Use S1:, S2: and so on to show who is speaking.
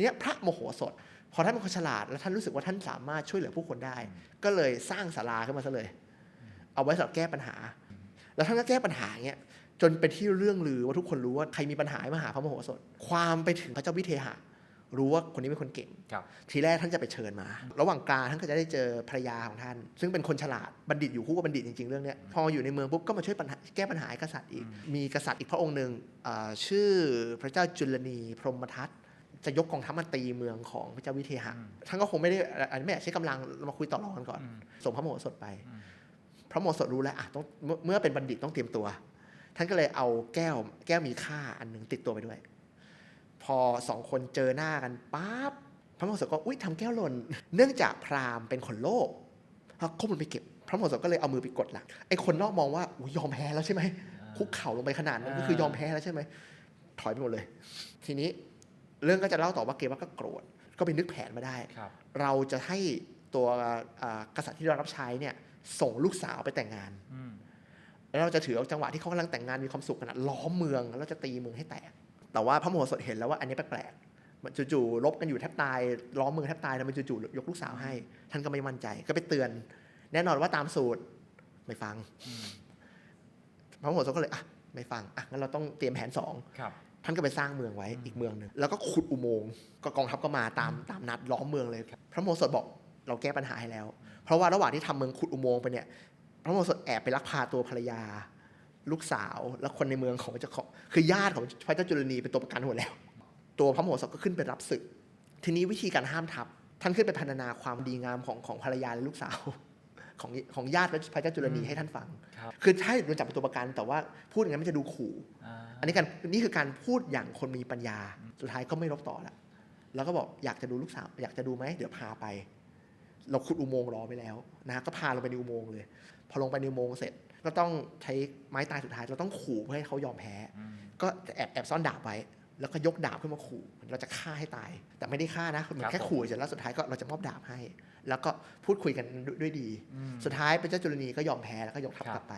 S1: ทีเนี้ยพระโมโหสถพอท่านเป็นคนฉลาด แล้วท่านรู้สึกว่าท่านสามารถช่วยเหลือผู้คนได้ ก็เลยสร้างศาลาขึ้นมาซะเลย เอาไว้สำหรับแก้ปัญหา แล้วท่านก็แก้ปัญหาเงี้ยจนเป็นที่เรื่องลือว่าทุกคนรู้ว่าใครมีปัญหาให้มาหาพระโมโหสถ ความไปถึงพระเจ้าวิเทหะ รู้ว่าคนนี้เป็นคนเก่ง
S2: ครับ
S1: ทีแรกท่านจะไปเชิญมา ระหว่างกลางท่านก็จะได้เจอภรรยาของท่าน ซึ่งเป็นคนฉลาดบัณฑิตอยู่คู่กับบัณฑิตจริงๆเรื่องเนี้ยพออยู่ในเมืองปุ๊บก็มาช่วยปัญหาแก้ปัญหาให้กษัตริย์อีก มีกษัตริย์อีกพระองค์หนึ่งอ่าชื่อพระเจ้าจุลนีพรหมทัต จะยกกองทัพมาตีเมืองของพระเจ้าวิเทหะท่านก็คงไม่ได้อันนี้ไม่อยากใช้กำลังเรามาคุยต่อรองกันก่อน
S2: อืม
S1: ส่งพระโมโหสถไป
S2: อืม
S1: พระโมโหสถรู้แล้วอะต้องเมื่อเมื่อเป็นบัณฑิตต้องเตรียมตัว ท่านก็เลยเอาแก้วแก้วมีค่าอันหนึ่งติดตัวไปด้วย พอสองคนเจอหน้ากันปั๊บพระโมโหสถก็อุ้ยทำแก้วหล่น เนื่องจากพราหมณ์เป็นคนโลภเขาก้มลงไปเก็บ พระโมโหสถก็เลยเอามือไปกดหลังไอ้คนนอกมองว่าอุยยอมแพ้แล้วใช่ไหมคุกเข่าลงไปขนาดนั้นก็คือยอมแพ้แล้วใช่ไหมถอยไปหมดเลย ทีนี้ เรื่องก็จะเล่าต่อว่าเกว่าก็โกรธก็ไปนึกแผนมาได้
S2: ครับ
S1: เราจะให้ตัวอ่ากษัตริย์ที่เรารับใช้เนี่ยส่งลูกสาวไปแต่งงาน
S2: อืม
S1: แล้วเราจะถือเอาจังหวะที่เขากำลังแต่งงานมีความสุขกันนะล้อมเมือง แล้วเราจะตีเมืองให้แตก แต่ว่าพระโมโหสถเห็นแล้วว่าอันนี้แปลกๆมันจู่ๆลบกันอยู่แทบตายล้อมเมืองแทบตายแล้วมันจู่ๆยกลูกสาวให้ ท่านก็ไม่มั่นใจก็ไปเตือน แน่นอนว่าตามสูตรไม่ฟัง
S2: อืม
S1: พระโมโหสถก็เลยอะไม่ฟังอะงั้นเราต้องเตรียมแผนสอง
S2: ครับ
S1: ท่านก็ไปสร้างเมืองไว้
S2: อืม
S1: อีกเมืองหนึ่งแล้วก็ขุดอุโมงค์ก็กองทัพก็มาตามตามนัดล้อมเมืองเลยพระโมโหสถบอกเราแก้ปัญหาให้แล้ว เพราะว่าระหว่างที่ทำเมืองขุดอุโมงค์ไปเนี่ย พระโมโหสถแอบไปลักพาตัวภรรยา ลูกสาวและคนในเมืองของพระเจ้าของคือญาติของพระเจ้าจุลนีเป็นตัวประกันหมดแล้ว ตัวพระโมโหสถก็ขึ้นไปรับศึก ทีนี้วิธีการห้ามทัพท่านขึ้นไปพรรณนาความดีงามของของภรรยาและลูกสาว ของของญาติพระเจ้าจุลนีให้ท่านฟัง
S2: ครับ
S1: คือถ้าโดนจับเป็นตัวประกัน แต่ว่าพูดอย่างนั้นมันจะดูขู่
S2: อ่า
S1: อันนี้การนี่คือการพูดอย่างคนมีปัญญา สุดท้ายก็ไม่รบต่อละแล้วก็บอกอยากจะดูลูกสาว อยากจะดูไหมเดี๋ยวพาไป เราขุดอุโมงค์รอไปแล้วนะฮะก็พาลงไปในอุโมงค์เลย พอลงไปในอุโมงค์เสร็จ ก็ต้องใช้ไม้ตายสุดท้าย เราต้องขู่เพื่อให้เขายอมแพ้
S2: อืม
S1: ก็แอบแอบซ่อนดาบไว้ แล้วก็ยกดาบขึ้นมาขู่เราจะฆ่าให้ตาย แต่ไม่ได้ฆ่านะเหมือ
S2: ครั
S1: น
S2: บ
S1: แค่ขู่เสร็จแล้วสุดท้ายก็เราจะมอบดาบให้ แล้วก็พูดคุยกันด้วยด้วยดี
S2: อืม
S1: สุดท้ายพระเจ้าจุลนีก็ยอมแพ้แล้วก็ยกทัพ
S2: ครับ
S1: กลับไป